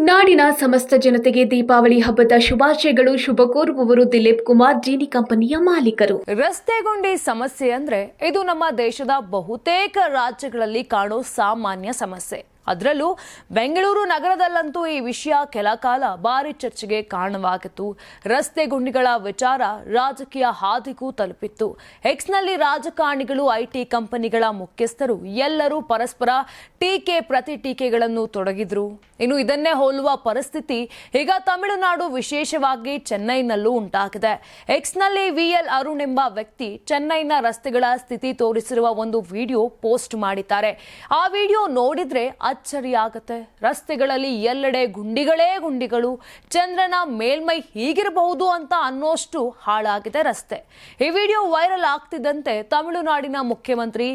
ನಾಡಿನ ಸಮಸ್ತ ಜನತೆಗೆ ದೀಪಾವಳಿ ಹಬ್ಬದ ಶುಭಾಶಯಗಳು. ಶುಭ ಕೋರುವವರು ದಿಲೀಪ್ ಕುಮಾರ್, ಜೀನಿ ಕಂಪನಿಯ ಮಾಲೀಕರು. ರಸ್ತೆ ಗುಂಡಿ ಸಮಸ್ಯೆ ಅಂದ್ರೆ ಇದು ನಮ್ಮ ದೇಶದ ಬಹುತೇಕ ರಾಜ್ಯಗಳಲ್ಲಿ ಕಾಣೋ ಸಾಮಾನ್ಯ ಸಮಸ್ಯೆ. ಅದರಲ್ಲೂ ಬೆಂಗಳೂರು ನಗರದಲ್ಲಂತೂ ಈ ವಿಷಯ ಕೆಲ ಕಾಲ ಭಾರಿ ಚರ್ಚೆಗೆ ಕಾರಣವಾಗಿತ್ತು. ರಸ್ತೆ ಗುಂಡಿಗಳ ವಿಚಾರ ರಾಜಕೀಯ ಹಾದಿಗೂ ತಲುಪಿತ್ತು. ಎಕ್ಸ್ನಲ್ಲಿ ರಾಜಕಾರಣಿಗಳು ಐಟಿ ಕಂಪನಿಗಳ ಮುಖ್ಯಸ್ಥರು ಎಲ್ಲರೂ ಪರಸ್ಪರ ಟೀಕೆ ಪ್ರತಿ ಟೀಕೆಗಳನ್ನು ತೊಡಗಿದ್ರು. ಇನ್ನು ಇದನ್ನೇ ಹೋಲುವ ಪರಿಸ್ಥಿತಿ ಈಗ ತಮಿಳುನಾಡು ವಿಶೇಷವಾಗಿ ಚೆನ್ನೈನಲ್ಲೂ ಉಂಟಾಗಿದೆ. ಎಕ್ಸ್ನಲ್ಲಿ ವಿಎಲ್ ಅರುಣ್ ಎಂಬ ವ್ಯಕ್ತಿ ಚೆನ್ನೈನ ರಸ್ತೆಗಳ ಸ್ಥಿತಿ ತೋರಿಸಿರುವ ಒಂದು ವಿಡಿಯೋ ಪೋಸ್ಟ್ ಮಾಡಿದ್ದಾರೆ. ಆ ವಿಡಿಯೋ ನೋಡಿದ್ರೆ ಅಚ್ಚರಿಯಾಗತ್ತೆ. ರಸ್ತೆಗಳಲ್ಲಿ ಎಲ್ಲೆಡೆ ಗುಂಡಿಗಳೇ ಗುಂಡಿಗಳು. ಚಂದ್ರನ ಮೇಲ್ಮೈ ಹೀಗಿರಬಹುದು ಅಂತ ಅನ್ನೋಷ್ಟು ಹಾಳಾಗಿದೆ ರಸ್ತೆ. ಈ ವಿಡಿಯೋ ವೈರಲ್ ಆಗ್ತಿದ್ದಂತೆ ತಮಿಳುನಾಡಿನ ಮುಖ್ಯಮಂತ್ರಿ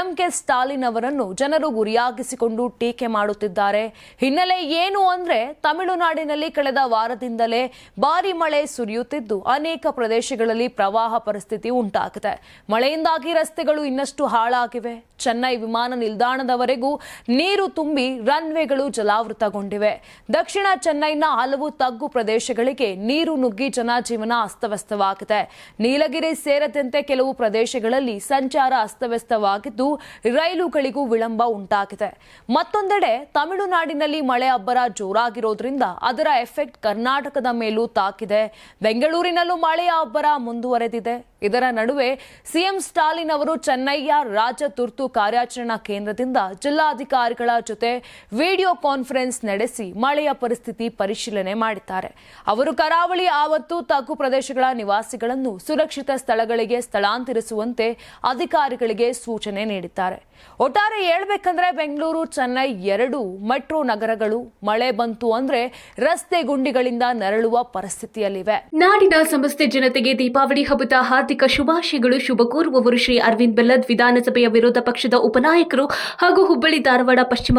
ಎಂ ಕೆ ಸ್ಟಾಲಿನ್ ಅವರನ್ನು ಜನರು ಗುರಿಯಾಗಿಸಿಕೊಂಡು ಟೀಕೆ ಮಾಡುತ್ತಿದ್ದಾರೆ. ಹಿನ್ನೆಲೆ ಏನು ಅಂದ್ರೆ ತಮಿಳುನಾಡಿನಲ್ಲಿ ಕಳೆದ ವಾರದಿಂದಲೇ ಭಾರಿ ಮಳೆ ಸುರಿಯುತ್ತಿದ್ದು ಅನೇಕ ಪ್ರದೇಶಗಳಲ್ಲಿ ಪ್ರವಾಹ ಪರಿಸ್ಥಿತಿ ಉಂಟಾಗಿದೆ. ಮಳೆಯಿಂದಾಗಿ ರಸ್ತೆಗಳು ಇನ್ನಷ್ಟು ಹಾಳಾಗಿವೆ. ಚೆನ್ನೈ ವಿಮಾನ ನಿಲ್ದಾಣದವರೆಗೂ ನೀರು ತುಂಬಿ ರನ್ವೇಗಳು ಜಲಾವೃತಗೊಂಡಿವೆ. ದಕ್ಷಿಣ ಚೆನ್ನೈನ ಹಲವು ತಗ್ಗು ಪ್ರದೇಶಗಳಿಗೆ ನೀರು ನುಗ್ಗಿ ಜನಜೀವನ ಅಸ್ತವ್ಯಸ್ತವಾಗಿದೆ. ನೀಲಗಿರಿ ಸೇರದಂತೆ ಕೆಲವು ಪ್ರದೇಶಗಳಲ್ಲಿ ಸಂಚಾರ ಅಸ್ತವ್ಯಸ್ತವಾಗಿದ್ದು, ರೈಲುಗಳಿಗೂ ವಿಳಂಬ ಉಂಟಾಗಿದೆ. ಮತ್ತೊಂದೆಡೆ ತಮಿಳುನಾಡಿನಲ್ಲಿ ಮಳೆ ಅಬ್ಬರ ಜೋರಾಗಿರೋದ್ರಿಂದ ಅದರ ಎಫೆಕ್ಟ್ ಕರ್ನಾಟಕದ ಮೇಲೂ ತಾಕಿದೆ. ಬೆಂಗಳೂರಿನಲ್ಲೂ ಮಳೆಯ ಅಬ್ಬರ ಮುಂದುವರೆದಿದೆ. ಇದರ ನಡುವೆ ಸಿಎಂ ಸ್ಟಾಲಿನ್ ಅವರು ಚೆನ್ನೈಯ ರಾಜ್ಯ ತುರ್ತು ಕಾರ್ಯಾಚರಣಾ ಕೇಂದ್ರದಿಂದ ಜಿಲ್ಲಾಧಿಕಾರಿಗಳ ಜೊತೆ ವಿಡಿಯೋ ಕಾನ್ಫರೆನ್ಸ್ ನಡೆಸಿ ಮಳೆಯ ಪರಿಸ್ಥಿತಿ ಪರಿಶೀಲನೆ ಮಾಡಿದ್ದಾರೆ. ಅವರು ಕರಾವಳಿ ಆವತ್ತು ತಗ್ಗು ಪ್ರದೇಶಗಳ ನಿವಾಸಿಗಳನ್ನು ಸುರಕ್ಷಿತ ಸ್ಥಳಗಳಿಗೆ ಸ್ಥಳಾಂತರಿಸುವಂತೆ ಅಧಿಕಾರಿಗಳಿಗೆ ಸೂಚನೆ ನೀಡಿದ್ದಾರೆ. ಒಟ್ಟಾರೆ ಹೇಳ್ಬೇಕಂದ್ರೆ ಬೆಂಗಳೂರು, ಚೆನ್ನೈ ಎರಡು ಮೆಟ್ರೋ ನಗರಗಳು ಮಳೆ ಬಂತು ಅಂದ್ರೆ ರಸ್ತೆ ಗುಂಡಿಗಳಿಂದ ನರಳುವ ಪರಿಸ್ಥಿತಿಯಲ್ಲಿವೆ. ನಾಡಿನ ಸಮಸ್ತ ಜನತೆಗೆ ದೀಪಾವಳಿ ಹಬ್ಬದ ಹಾರ್ದಿಕ ಶುಭಾಶಯಗಳು. ಶುಭ ಕೋರುವವರು ಶ್ರೀ ಅರವಿಂದ್ ಬೆಲ್ಲದ್ ವಿಧಾನಸಭೆಯ ವಿರೋಧ ಪಕ್ಷದ ಉಪನಾಯಕರು ಹಾಗೂ ಹುಬ್ಬಳ್ಳಿ ಧಾರವಾಡ ಪಶ್ಚಿಮ